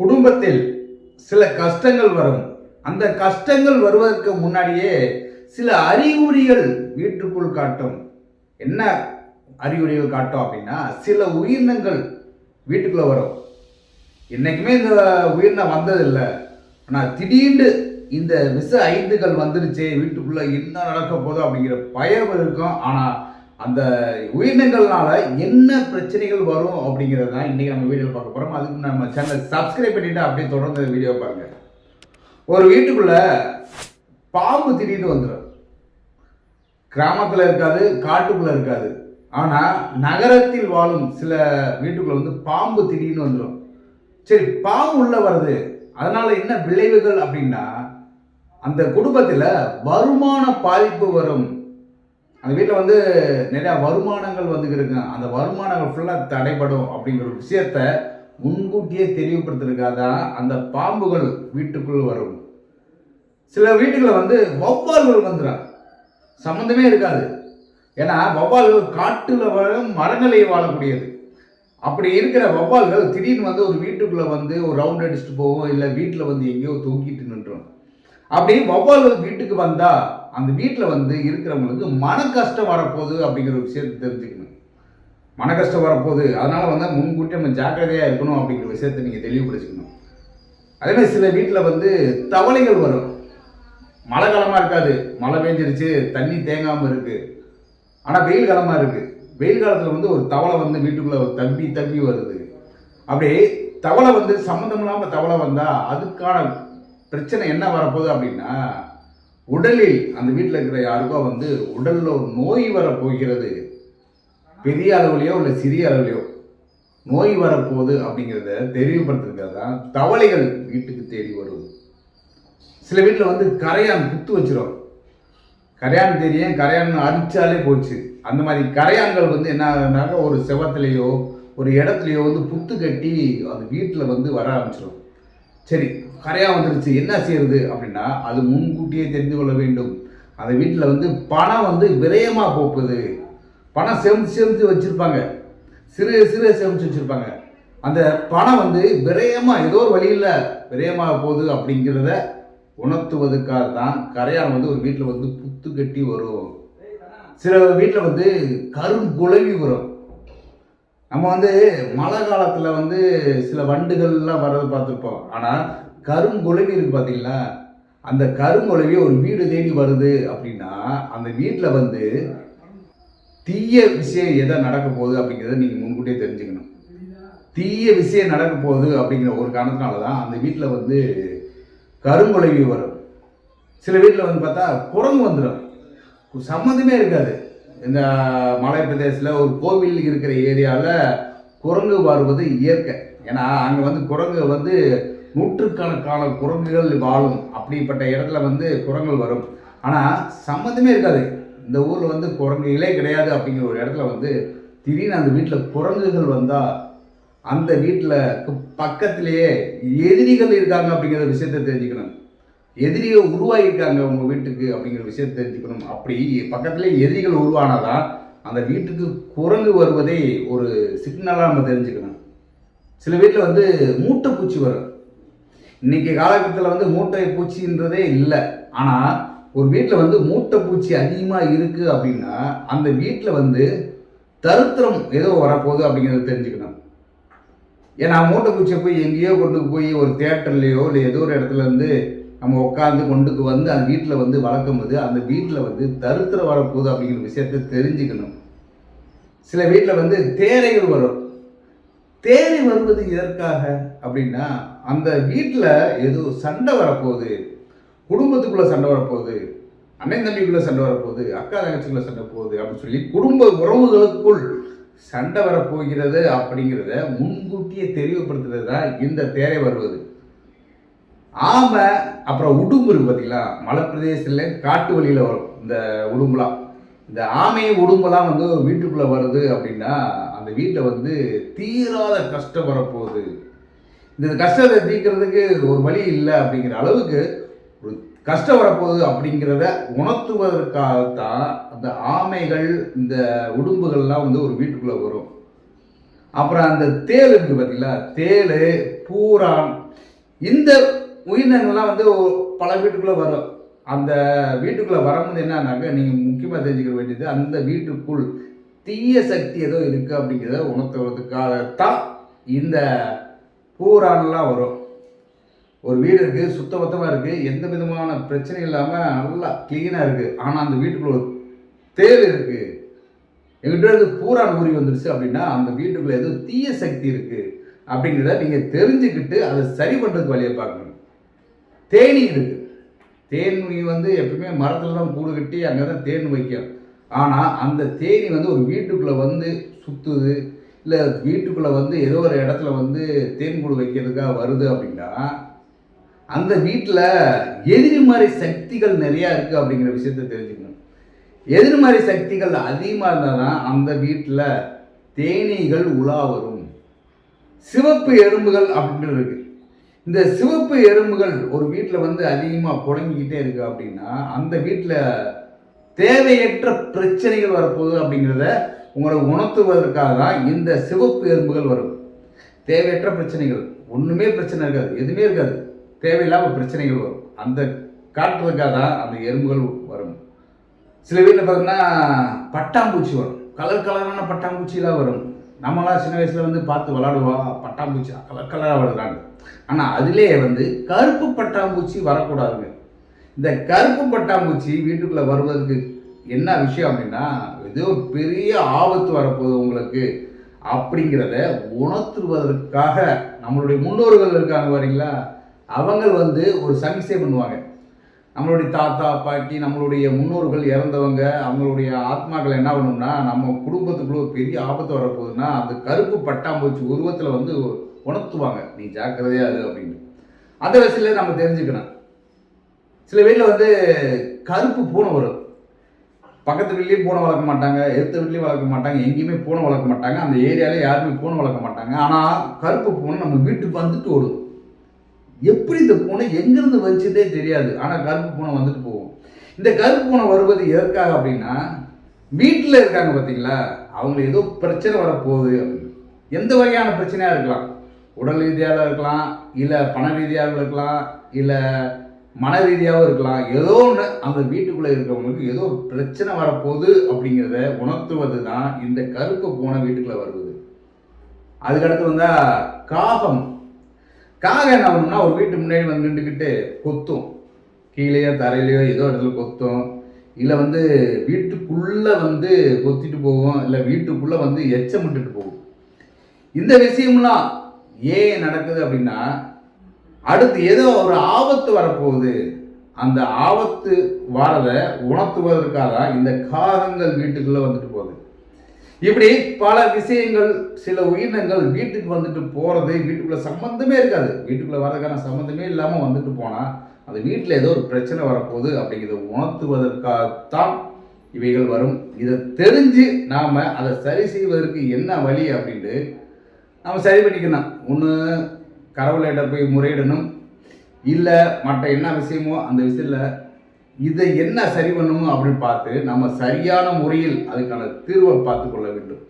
குடும்பத்தில் சில கஷ்டங்கள் வரும். அந்த கஷ்டங்கள் வருவதற்கு முன்னாடியே சில அறிகுறிகள் வீட்டுக்குள் காட்டும். என்ன அறிகுறிகள் காட்டும் அப்படின்னா சில உயிரினங்கள் வீட்டுக்குள்ள வரும். என்னைக்குமே இந்த உயிரினம் வந்ததில்லை. ஆனால் திடீர்னு இந்த விஷ ஐந்துகள் வந்துருச்சு வீட்டுக்குள்ள என்ன நடக்க போதோ அப்படிங்கிற பயம் இருக்கும். ஆனால் அந்த உயிரினங்கள்னால என்ன பிரச்சனைகள் வரும் அப்படிங்கிறது தான் இன்றைக்கி நம்ம வீடியோ பார்க்க போகிறோம் அதுக்கு நம்ம சேனலை சப்ஸ்கிரைப் பண்ணிவிட்டு அப்படியே தொடர்ந்து வீடியோ பாருங்க. ஒரு வீட்டுக்குள்ள பாம்பு திடீர்னு வந்துடும் கிராமத்தில் இருக்காது காட்டுக்குள்ளே இருக்காது. ஆனால் நகரத்தில் வாழும் சில வீட்டுக்குள்ள வந்து பாம்பு திடீர்னு வந்துடும் சரி பாம்பு உள்ள வருது. அதனால என்ன விளைவுகள் அப்படின்னா அந்த குடும்பத்தில் வருமான பாதிப்பு வரும். அந்த வீட்டில் வந்து நிறையா வருமானங்கள் வந்து இருக்குங்க அந்த வருமானங்கள் ஃபுல்லாக தடைபடும் அப்படிங்கிற ஒரு விஷயத்த முன்கூட்டியே தெளிவுபடுத்துறதுக்காக தான் அந்த பாம்புகள் வீட்டுக்குள் வரும். சில வீட்டுகளில் வந்து வௌவால்கள் வந்துடும் சம்மந்தமே இருக்காது. ஏன்னா வௌவால்கள் காட்டில் வாழும் மரங்களை வாழக்கூடியது. அப்படி இருக்கிற வௌவால்கள் திடீர்னு வந்து ஒரு வீட்டுக்குள்ளே வந்து ஒரு ரவுண்ட் அடிச்சுட்டு போகும். இல்லை வீட்டில் வந்து எங்கேயோ தூக்கிட்டு நின்றோம். அப்படி வௌவால்கள் வீட்டுக்கு வந்தால் அந்த வீட்டில் வந்து இருக்கிறவங்களுக்கு மன கஷ்டம் வரப்போகுது அப்படிங்கிற ஒரு விஷயத்தை தெரிஞ்சுக்கணும். மன கஷ்டம் வரப்போகுது. அதனால் வந்து முன்கூட்டி நம்ம ஜாக்கிரதையாக இருக்கணும் அப்படிங்கிற விஷயத்தை நீங்கள் தெளிவுபடுத்திக்கணும். அதே மாதிரி சில வீட்டில் வந்து தவளைகள் வரும். மழை காலமாக இருக்காது. மழை பெஞ்சிருச்சு தண்ணி தேங்காமல் இருக்குது ஆனால் வெயில் காலமாக இருக்குது வெயில் காலத்தில் வந்து ஒரு தவளை வந்து வீட்டுக்குள்ளே தம்பி தம்பி வருது. அப்படியே தவளை வந்து சம்மந்தம் இல்லாமல் தவளை வந்தால் அதுக்கான பிரச்சனை என்ன வரப்போகுது அப்படின்னா உடலில் அந்த வீட்டில் இருக்கிற யாருக்கோ வந்து உடலில் ஒரு நோய் வரப்போகிறது. பெரிய அளவுலையோ இல்லை சிறிய அளவுலையோ நோய் வரப்போகுது அப்படிங்கிறத தெரியப்படுத்துறதுக்காக தான் தவளைகள் வீட்டுக்கு தேடி வருது சில வீட்டில் வந்து கரையான் குத்து வச்சிரும். கரையான் தெரியும் கரையான் அடித்தாலே போச்சு. அந்த மாதிரி கரையான்கள் வந்து என்ன ஆகுதுனாக்கா ஒரு செவத்துலேயோ ஒரு இடத்துலையோ வந்து புத்து கட்டி அது வீட்டில் வந்து வர ஆரம்பிச்சிடும் சரி கரையாக வந்துருச்சு என்ன செய்யறது அப்படின்னா அது முன்கூட்டியே தெரிந்து கொள்ள வேண்டும். அந்த வீட்டில் வந்து பணம் வந்து விரயமாக போகுது பணம் சேமித்து சேமித்து வச்சுருப்பாங்க. சிறு சிறு சேமித்து வச்சுருப்பாங்க. அந்த பணம் வந்து விரயமாக ஏதோ ஒரு வழியில் விரயமாக போகுது அப்படிங்கிறத உணர்த்துவதற்காக தான் கரையான் வந்து ஒரு வீட்டில் வந்து புத்து கட்டி வரும். சில வீட்டில் வந்து கருங்குழவி வரும். நம்ம வந்து மழை காலத்தில் வந்து சில வண்டுகள்லாம் வர்றது பார்த்துருப்போம். ஆனால் கருங்குழவி இருக்கு பார்த்தீங்களா அந்த கருங்குழவி ஒரு வீடு தேடி வருது அப்படின்னா அந்த வீட்டில் வந்து தீய விஷயம் எதை நடக்க போகுது அப்படிங்கிறத நீங்கள் முன்கூட்டியே தெரிஞ்சுக்கணும். தீய விஷயம் நடக்க போகுது அப்படிங்கிற ஒரு காரணத்தினால தான் அந்த வீட்டில் வந்து கருங்குழவி வரும். சில வீட்டில் வந்து பார்த்தா குரங்கு வந்துடும் சம்மந்தமே இருக்காது. இந்த மலை பிரதேசத்தில் ஒரு கோவில் இருக்கிற ஏரியாவில் குரங்கு வாழ்வது இயற்கை. ஏன்னா அங்கே வந்து குரங்கு வந்து நூற்றுக்கணக்கான குரங்குகள் வாழும். அப்படிப்பட்ட இடத்துல வந்து குரங்குகள் வரும். ஆனால் சம்மந்தமே இருக்காது. இந்த ஊரில் வந்து குரங்குகளே கிடையாது அப்படிங்கிற ஒரு இடத்துல வந்து திடீர்னு அந்த வீட்டில் குரங்குகள் வந்தால் அந்த வீட்டில் பக்கத்திலேயே எதிரிகள் இருக்காங்க அப்படிங்கிற விஷயத்தை தெரிஞ்சுக்கணும். எதிரியை உருவாகியிருக்காங்க உங்கள் வீட்டுக்கு அப்படிங்கிற விஷயத்தை தெரிஞ்சுக்கணும். அப்படி பக்கத்துலேயே எதிரிகள் உருவானாதான் அந்த வீட்டுக்கு குரங்கு வருவதை ஒரு சிக்னலாக நம்ம தெரிஞ்சுக்கணும். சில வீட்டில் வந்து மூட்டை பூச்சி வரும். இன்னைக்கு காலகட்டத்தில் வந்து மூட்டை பூச்சின்றதே இல்லை. ஆனால் ஒரு வீட்டில் வந்து மூட்டை பூச்சி அதிகமாக இருக்குது அப்படின்னா அந்த வீட்டில் வந்து தருத்திரம் ஏதோ வரப்போகுது அப்படிங்கிறத தெரிஞ்சுக்கணும். ஏன்னா மூட்டை பூச்சியை போய் எங்கேயோ கொண்டு போய் ஒரு தேட்டர்லேயோ இல்லை ஏதோ ஒரு இடத்துல இருந்து நம்ம உட்காந்து கொண்டுக்கு வந்து அந்த வீட்டில் வந்து வளர்க்கும் போது அந்த வீட்டில் வந்து தருத்திரம் வரப்போகுது அப்படிங்கிற விஷயத்தை தெரிஞ்சுக்கணும். சில வீட்டில் வந்து தேரைகள் வரும். தேரை வருவது எதற்காக அப்படின்னா அந்த வீட்டில் ஏதோ சண்டை வரப்போகுது. குடும்பத்துக்குள்ளே சண்டை வரப்போகுது. அண்ணன் தம்பிக்குள்ளே சண்டை வரப்போகுது. அக்கா தங்கச்சிக்குள்ளே சண்டை போகுது அப்படின்னு சொல்லி குடும்ப உறவுகளுக்குள் சண்டை வரப்போகிறது அப்படிங்கிறத முன்கூட்டியே தெளிவுபடுத்துறது தான் இந்த தேரை வருவது. ஆமாம் அப்புறம் உடும்பு இருக்கு பார்த்தீங்களா மலைப்பிரதேசத்தில் காட்டு வழியில் வரும். இந்த உடும்புலாம் இந்த ஆமை உடும்பெல்லாம் வந்து வீட்டுக்குள்ளே வருது அப்படின்னா அந்த வீட்டில் வந்து தீராத கஷ்டம் வரப்போகுது. இந்த கஷ்டத்தை தீர்க்கிறதுக்கு ஒரு வழி இல்லை அப்படிங்கிற அளவுக்கு ஒரு கஷ்டம் வரப்போகுது அப்படிங்கிறத உணர்த்துவதற்காகத்தான் அந்த ஆமைகள் இந்த உடும்புகள்லாம் வந்து ஒரு வீட்டுக்குள்ளே வரும். அப்புறம் அந்த தேல் இருக்கு பார்த்தீங்களா தேல் பூரான். இந்த உயிரினங்கள்லாம் வந்து பல வீட்டுக்குள்ளே வரும். அந்த வீட்டுக்குள்ளே வரும்போது என்னன்னாக்க நீங்கள் முக்கியமாக தெரிஞ்சுக்க வேண்டியது அந்த வீட்டுக்குள் தீய சக்தி ஏதோ இருக்குது அப்படிங்கிறத உணர்த்துறதுக்காகத்தான் இந்த பூரான்லாம் வரும். ஒரு வீடு இருக்குது சுத்தபத்தமாக இருக்குது எந்த விதமான பிரச்சனையும் இல்லாமல் நல்லா க்ளீனாக இருக்குது ஆனால் அந்த வீட்டுக்குள்ள ஒரு தேள் இருக்குது எங்கிட்ட இருந்து பூரான் ஊறி வந்துருச்சு அப்படின்னா அந்த வீட்டுக்குள்ளே ஏதோ தீய சக்தி இருக்குது அப்படிங்கிறத நீங்கள் தெரிஞ்சுக்கிட்டு அதை சரி பண்ணுறதுக்கு வழியை பார்க்கணும். தேனி இருக்குது தேனி வந்து எப்பவுமே மரத்தில் தான் கூடு கட்டி அங்கே தான் தேன் வைக்கும். ஆனால் அந்த தேனி வந்து ஒரு வீட்டுக்குள்ளே வந்து சுற்றுது இல்லை வீட்டுக்குள்ளே வந்து ஏதோ ஒரு இடத்துல வந்து தேன் கூடு வைக்கிறதுக்காக வருது அப்படின்னா அந்த வீட்டில் எதிர்மறை சக்திகள் நிறையா இருக்குது அப்படிங்கிற விஷயத்த தெரிஞ்சுக்கணும். எதிர்மறை சக்திகள் அதிகமாக இருந்தால் தான் அந்த வீட்டில் தேனீகள் உலா வரும். சிவப்பு எறும்புகள் அப்படின்னு இருக்கு. இந்த சிவப்பு எறும்புகள் ஒரு வீட்டில் வந்து அதிகமாக புழங்கிக்கிட்டே இருக்கு அப்படின்னா அந்த வீட்டில் தேவையற்ற பிரச்சனைகள் வரப்போகுது அப்படிங்கிறத உங்களை உணர்த்துவதற்காக தான் இந்த சிவப்பு எறும்புகள் வரும். தேவையற்ற பிரச்சனைகள். ஒன்றுமே பிரச்சனை இருக்காது. எதுவுமே இருக்காது. தேவையில்லாமல் பிரச்சனைகள் வரும். அந்த காட்டுறதுக்காக தான் அந்த எறும்புகள் வரும். சில வீட்டில் பார்த்தீங்கன்னா பட்டாம்பூச்சி வரும். கலர் கலரான பட்டாம்பூச்சிலாம் வரும். நம்மளாம் சின்ன வயசில் வந்து பார்த்து விளாடுவோம் பட்டாம்பூச்சி கலர் கலராக விளாடுறாங்க. ஆனால் அதிலே வந்து கருப்பு பட்டாம்பூச்சி வரக்கூடாதுங்க. இந்த கருப்பு பட்டாம்பூச்சி வீட்டுக்குள்ளே வருவதற்கு என்ன விஷயம் அப்படின்னா ஏதோ ஒரு பெரிய ஆபத்து வரப்போகுது உங்களுக்கு. அப்படிங்கிறத உணர்த்துவதற்காக நம்மளுடைய முன்னோர்கள் இருக்காங்க வரீங்களா அவங்க வந்து ஒரு சமிசை பண்ணுவாங்க. நம்மளுடைய தாத்தா பாட்டி நம்மளுடைய முன்னோர்கள் இறந்தவங்க அவங்களுடைய ஆத்மாக்கள் என்ன பண்ணும்னா நம்ம குடும்பத்துக்குள்ள ஒரு பெரிய ஆபத்து வரப்போகுதுன்னா அந்த கருப்பு பட்டாம்பூச்சி உருவத்தில் வந்து உணர்த்துவாங்க. நீ ஜாக்கிரதையா அது அப்படின்னு. அந்த வயசுல நம்ம தெரிஞ்சுக்கணும். சில வீட்டில் வந்து கருப்பு பூனை வரும். பக்கத்து வீட்லேயும் பூனை வளர்க்க மாட்டாங்க எடுத்த வீட்லேயும் வளர்க்க மாட்டாங்க எங்கேயுமே பூனை வளர்க்க மாட்டாங்க. அந்த ஏரியாவில் யாருமே பூனை வளர்க்க மாட்டாங்க. ஆனால் கருப்பு பூனை நம்ம வீட்டுக்கு வந்துட்டு ஓடும். எப்படி இந்த பூனை எங்கேருந்து வந்துச்சுட்டே தெரியாது. ஆனால் கருப்பு பூனை வந்துட்டு போகும். இந்த கருப்பு பூனை வருவது எதற்காக அப்படின்னா வீட்டில் இருக்காங்க பார்த்தீங்களா அவங்க ஏதோ பிரச்சனை வரப்போகுது அப்படின்னு. எந்த வகையான பிரச்சனையாக இருக்கலாம். உடல் ரீதியாக இருக்கலாம் இல்லை பண ரீதியாக இருக்கலாம் இல்லை மன ரீதியாகவும் இருக்கலாம். ஏதோ ஒன்று அந்த வீட்டுக்குள்ளே இருக்கிறவங்களுக்கு ஏதோ பிரச்சனை வரப்போகுது அப்படிங்கிறத உணர்த்துவது தான் இந்த கருப்பு பூனை வீட்டுக்குள்ளே வருவது. அதுக்கடுத்து வந்தால் காகம். காகம் என்ன பண்ணும்னா ஒரு வீட்டு முன்னாடி வந்து நின்றுக்கிட்டு கொத்தும். கீழேயோ தரையிலையோ ஏதோ இடத்துல கொத்தும். இல்லை வந்து வீட்டுக்குள்ளே வந்து கொத்திட்டு போகும். இல்லை வீட்டுக்குள்ளே வந்து எச்சமிட்டுட்டு போகும். இந்த விஷயம்லாம் ஏன் நடக்குது அப்படின்னா அடுத்து ஏதோ ஒரு ஆபத்து வரப்போகுது. அந்த ஆபத்து வரதை உணர்த்துவதற்காக தான் இந்த காகங்கள் வீட்டுக்குள்ளே வந்துட்டு போகுது. இப்படி பல விஷயங்கள் சில உயிரினங்கள் வீட்டுக்கு வந்துட்டு போகிறது வீட்டுக்குள்ளே சம்மந்தமே இருக்காது. வீட்டுக்குள்ளே வரதுக்கான சம்மந்தமே இல்லாமல் வந்துட்டு போனால் அந்த வீட்டில் ஏதோ ஒரு பிரச்சனை வரப்போகுது அப்படிங்கிறத உணர்த்துவதற்காகத்தான் இவைகள் வரும். இதை தெரிஞ்சு நாம் அதை சரி செய்வதற்கு என்ன வழி அப்படின்ட்டு நம்ம சரி பண்ணிக்கணும். ஒன்று கடவுள்கிட்ட போய் முறையிடணும். இல்லை மற்ற என்ன விஷயமோ அந்த விஷயத்தில் இதை என்ன சரி பண்ணணும் அப்படின்னு பார்த்து நம்ம சரியான முறையில் அதுக்கான தீர்வை பார்த்து கொள்ள வேண்டும்.